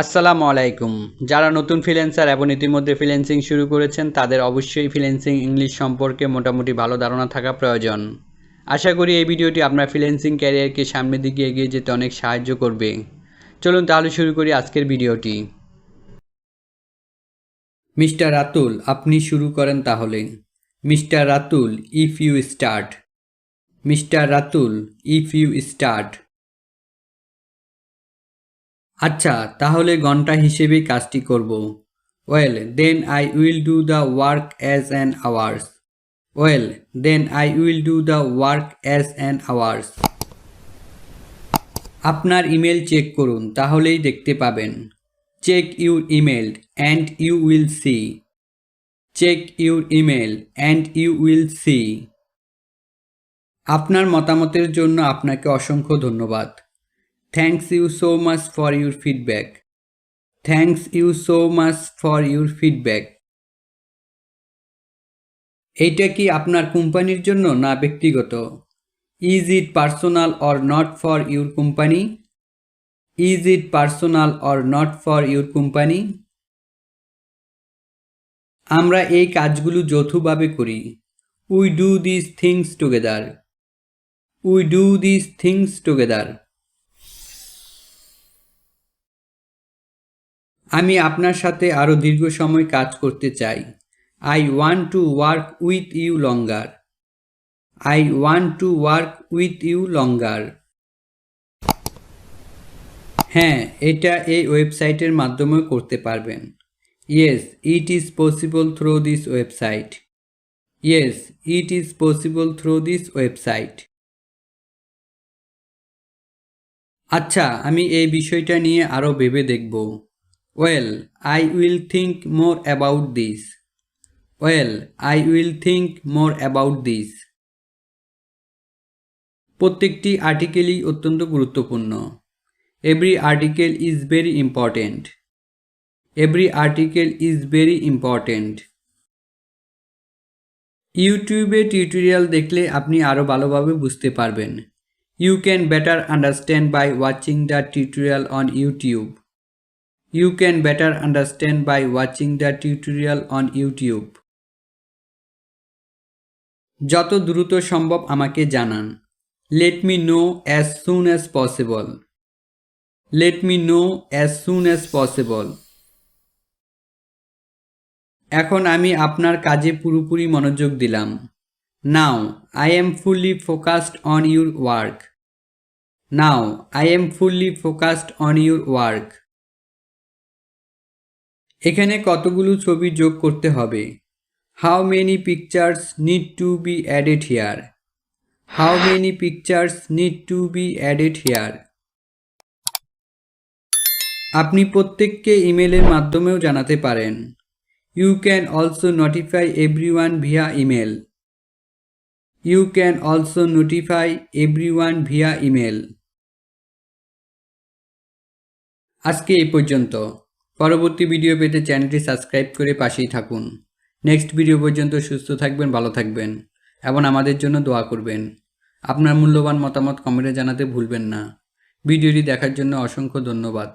আসসালামু আলাইকুম। যারা নতুন ফ্রিল্যান্সার এবং ইতিমধ্যে ফ্রিল্যান্সিং শুরু করেছেন, তাদের অবশ্যই ফ্রিল্যান্সিং ইংলিশ সম্পর্কে মোটামুটি ভালো ধারণা থাকা প্রয়োজন। আশা করি এই ভিডিওটি আপনার ফ্রিল্যান্সিং ক্যারিয়ারকে সামনের দিকে এগিয়ে যেতে অনেক সাহায্য করবে। চলুন তাহলে শুরু করি আজকের ভিডিওটি। মিস্টার রাতুল, আপনি শুরু করেন তাহলে। Mister Ratul if you start mister Ratul if you start আচ্ছা তাহলে ঘণ্টা হিসেবে কাজটি করব। Well, then I will do the work as an hours. Well, then I will do the work as an hours. আপনার ইমেল চেক করুন, তাহলেই দেখতে পাবেন। Check your email and you will see. Check your email and you will see. আপনার মতামতের জন্য আপনাকে অসংখ্য ধন্যবাদ। Thanks you so much for your feedback thanks you so much for your feedback এইটা কি আপনার কোম্পানির জন্য না ব্যক্তিগত? Is it personal or not for your company is it personal or not for your company আমরা এই কাজগুলো যৌথভাবে করি। We do this things together we do this things together আমি আপনার সাথে আরও দীর্ঘ সময় কাজ করতে চাই। I want to work with you longer I want to work with you longer হ্যাঁ এটা এই ওয়েবসাইটের মাধ্যমেও করতে পারবেন। Yes it is possible through this website yes it is possible through this website আচ্ছা আমি এই বিষয়টা নিয়ে আরও ভেবে দেখব। Well I will think more about this well I will think more about this প্রত্যেকটি আর্টিকেলই অত্যন্ত গুরুত্বপূর্ণ। Every article is very important every article is very important ইউটিউবে টিউটোরিয়াল দেখলে আপনি আরও ভালোভাবে বুঝতে পারবেন। You can better understand by watching the tutorial on YouTube you can better understand by watching the tutorial on YouTube যত দ্রুত সম্ভব আমাকে জানান। Let me know as soon as possible let me know as soon as possible এখন আমি আপনার কাজে পুরোপুরি মনোযোগ দিলাম। Now I am fully focused on your work now I am fully focused on your work এখানে কতগুলো ছবি যোগ করতে হবে? How many pictures need to be added here how many pictures need to be added here আপনি প্রত্যেককে ইমেলের মাধ্যমেও জানাতে পারেন। You can also notify everyone via email you can also notify everyone via email আজকে এই পর্যন্ত। পরবর্তী ভিডিও পেতে চ্যানেলটি সাবস্ক্রাইব করে পাশেই থাকুন। নেক্সট ভিডিও পর্যন্ত সুস্থ থাকবেন, ভালো থাকবেন এবং আমাদের জন্য দোয়া করবেন। আপনার মূল্যবান মতামত কমেন্টে জানাতে ভুলবেন না। ভিডিওটি দেখার জন্য অসংখ্য ধন্যবাদ।